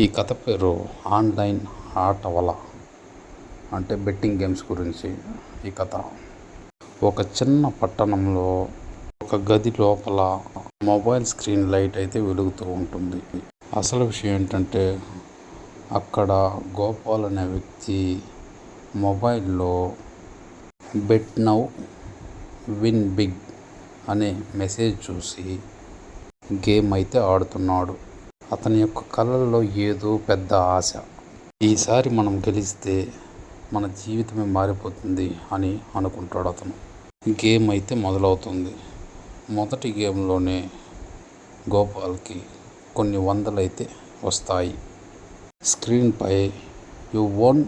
ఈ కథ పేరు ఆన్లైన్ ఆటవల అంటే బెట్టింగ్ గేమ్స్ గురించి ఈ కథ. ఒక చిన్న పట్టణంలో ఒక గది లోపల మొబైల్ స్క్రీన్ లైట్ అయితే వెలుగుతూ ఉంటుంది. అసలు విషయం ఏంటంటే అక్కడ గోపాల్ అనే వ్యక్తి మొబైల్లో బెట్ నౌ విన్ బిగ్ అనే మెసేజ్ చూసి గేమ్ అయితే ఆడుతున్నాడు. అతని యొక్క కళ్ళల్లో ఏదో పెద్ద ఆశ. ఈసారి మనం గెలిస్తే మన జీవితమే మారిపోతుంది అని అనుకుంటాడు అతను. గేమ్ అయితే మొదలవుతుంది. మొదటి గేమ్లోనే గోపాల్కి కొన్ని వందలైతే వస్తాయి. స్క్రీన్పై యు ఓన్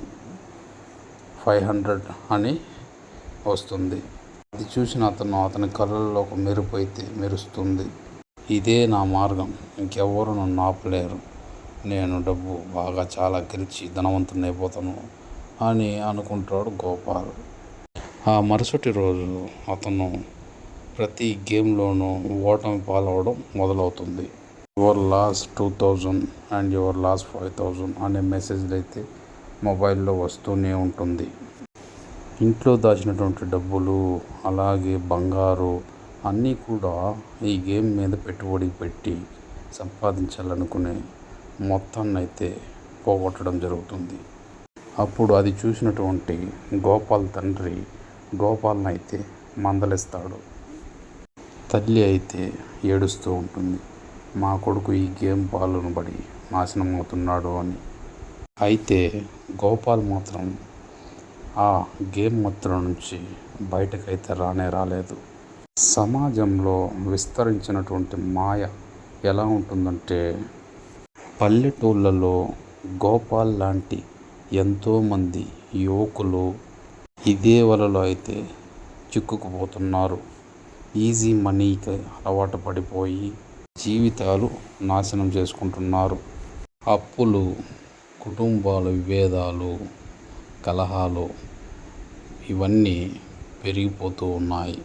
ఫైవ్ హండ్రెడ్ అని వస్తుంది. అది చూసిన అతను అతని కళ్ళల్లో ఒక మెరుపు అయితే మెరుస్తుంది. ఇదే నా మార్గం. ఇంకెవ్వరు నన్ను ఆపలేరు. నేను డబ్బు బాగా చాలా గెలిచి ధనవంతుని అయిపోతాను అని అనుకుంటాడు గోపాల్. ఆ మరుసటి రోజు అతను ప్రతి గేమ్లోనూ ఓటమి పాలవడం మొదలవుతుంది. Your loss two thousand and your loss five thousand అనే మెసేజ్లు అయితే మొబైల్లో వస్తూనే ఉంటుంది. ఇంట్లో దాచినటువంటి డబ్బులు అలాగే బంగారు అన్నీ కూడా ఈ గేమ్ మీద పెట్టుబడి పెట్టి సంపాదించాలనుకునే మొత్తాన్ని అయితే పోగొట్టడం జరుగుతుంది. అప్పుడు అది చూసినటువంటి గోపాల్ తండ్రి గోపాల్ని అయితే మందలిస్తాడు. తల్లి అయితే ఏడుస్తూ ఉంటుంది. మా కొడుకు ఈ గేమ్ పాలను పడి నాశనం అవుతున్నాడు అని. అయితే గోపాల్ మాత్రం ఆ గేమ్ మొత్తం నుంచి బయటకైతే రానే రాలేదు. సమాజంలో విస్తరించినటువంటి మాయ ఎలా ఉంటుందంటే పల్లెటూళ్ళలో గోపాల్ లాంటి ఎంతోమంది యువకులు ఇదే వలలో అయితే చిక్కుకుపోతున్నారు. ఈజీ మనీకి అలవాటు పడిపోయి జీవితాలు నాశనం చేసుకుంటున్నారు. అప్పులు కుటుంబాల విభేదాలు కలహాలు ఇవన్నీ పెరిగిపోతూ ఉన్నాయి.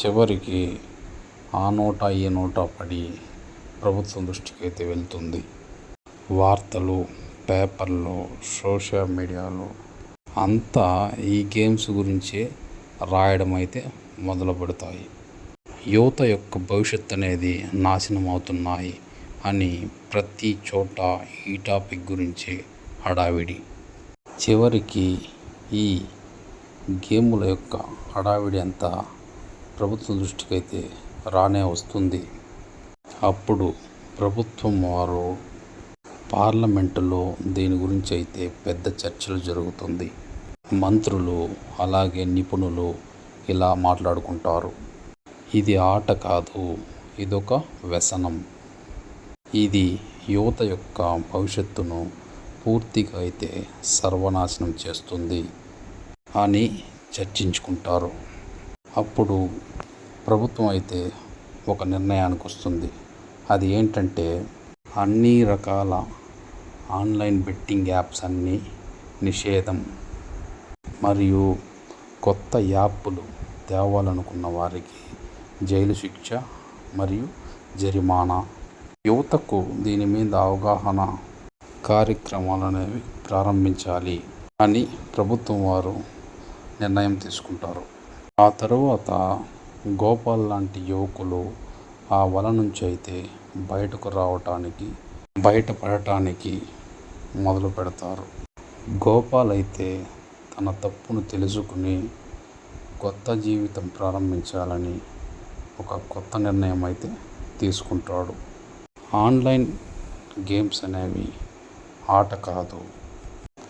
చివరికి ఆ నోట ఈ నోట పడి ప్రభుత్వం దృష్టికి అయితే వెళ్తుంది. వార్తలు పేపర్లో సోషల్ మీడియాలో అంతా ఈ గేమ్స్ గురించే రాయడం అయితే మొదలు పెడతాయి యువత యొక్క భవిష్యత్తు అనేది నాశనం అవుతున్నాయి అని ప్రతి చోట ఈ టాపిక్ గురించి హడావిడి. చివరికి ఈ గేముల యొక్క హడావిడి అంతా ప్రభుత్వం దృష్టికి అయితే రానే వస్తుంది. అప్పుడు ప్రభుత్వం వారు పార్లమెంటులో దీని గురించి అయితే పెద్ద చర్చలు జరుగుతుంది. మంత్రులు అలాగే నిపుణులు ఇలా మాట్లాడుకుంటారు. ఇది ఆట కాదు ఇదొక వ్యసనం. ఇది యువత యొక్క భవిష్యత్తును పూర్తిగా అయితే సర్వనాశనం చేస్తుంది అని చర్చించుకుంటారు. అప్పుడు ప్రభుత్వం అయితే ఒక నిర్ణయానికి వస్తుంది. అది ఏంటంటే అన్ని రకాల ఆన్లైన్ బెట్టింగ్ యాప్స్ అన్నీ నిషేధం. మరియు కొత్త యాప్లు తేవాలనుకున్న వారికి జైలు శిక్ష మరియు జరిమానా. యువతకు దీని మీద అవగాహన కార్యక్రమాలు అనేవి ప్రారంభించాలి అని ప్రభుత్వం వారు నిర్ణయం తీసుకుంటారు. ఆ తరువాత గోపాల్ లాంటి యువకులు ఆ వల నుంచి అయితే బయటకు రావటానికి బయటపడటానికి మొదలు పెడతారు. గోపాల్ అయితే తన తప్పును తెలుసుకుని కొత్త జీవితం ప్రారంభించాలని ఒక కొత్త నిర్ణయం అయితే తీసుకుంటాడు. ఆన్లైన్ గేమ్స్ అనేవి ఆట కాదు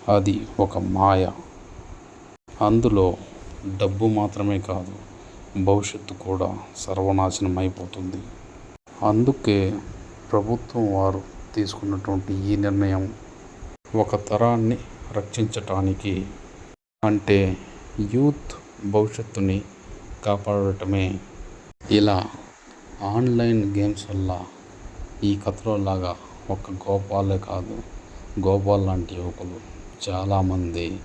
అది ఒక మాయ. అందులో డబ్బు మాత్రమే కాదు భవిష్యత్తు కూడా సర్వనాశనం అయిపోతుంది. అందుకే ప్రభుత్వం వారు తీసుకున్నటువంటి ఈ నిర్ణయం ఒక తరాన్ని రక్షించటానికి అంటే యూత్ భవిష్యత్తుని కాపాడటమే. ఇలా ఆన్లైన్ గేమ్స్ వల్ల ఈ కథలో లాగా ఒక గోపాలే కాదు గోపాల్ లాంటి యువకులు చాలామంది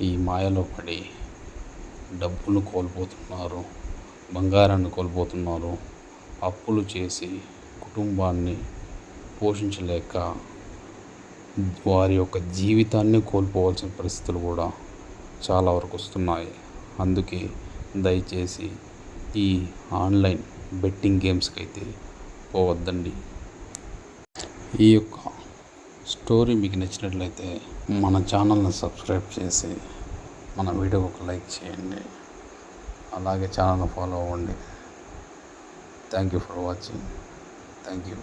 ఈ మాయలో పడి డబ్బును కోల్పోతున్నారు. బంగారాన్ని కోల్పోతున్నారు. అప్పులు చేసి కుటుంబాన్ని పోషించలేక వారి యొక్క జీవితాన్ని కోల్పోవాల్సిన పరిస్థితులు కూడా చాలా వరకు వస్తున్నాయి. అందుకే దయచేసి ఈ ఆన్లైన్ బెట్టింగ్ గేమ్స్కి అయితే పోవద్దండి. ఈ యొక్క స్టోరీ మీకు నచ్చినట్లయితే మన ఛానల్ని సబ్స్క్రైబ్ చేసి మన వీడియోకి ఒక లైక్ చేయండి. అలాగే ఛానల్ని ఫాలో అవ్వండి. Thank you for watching. Thank you.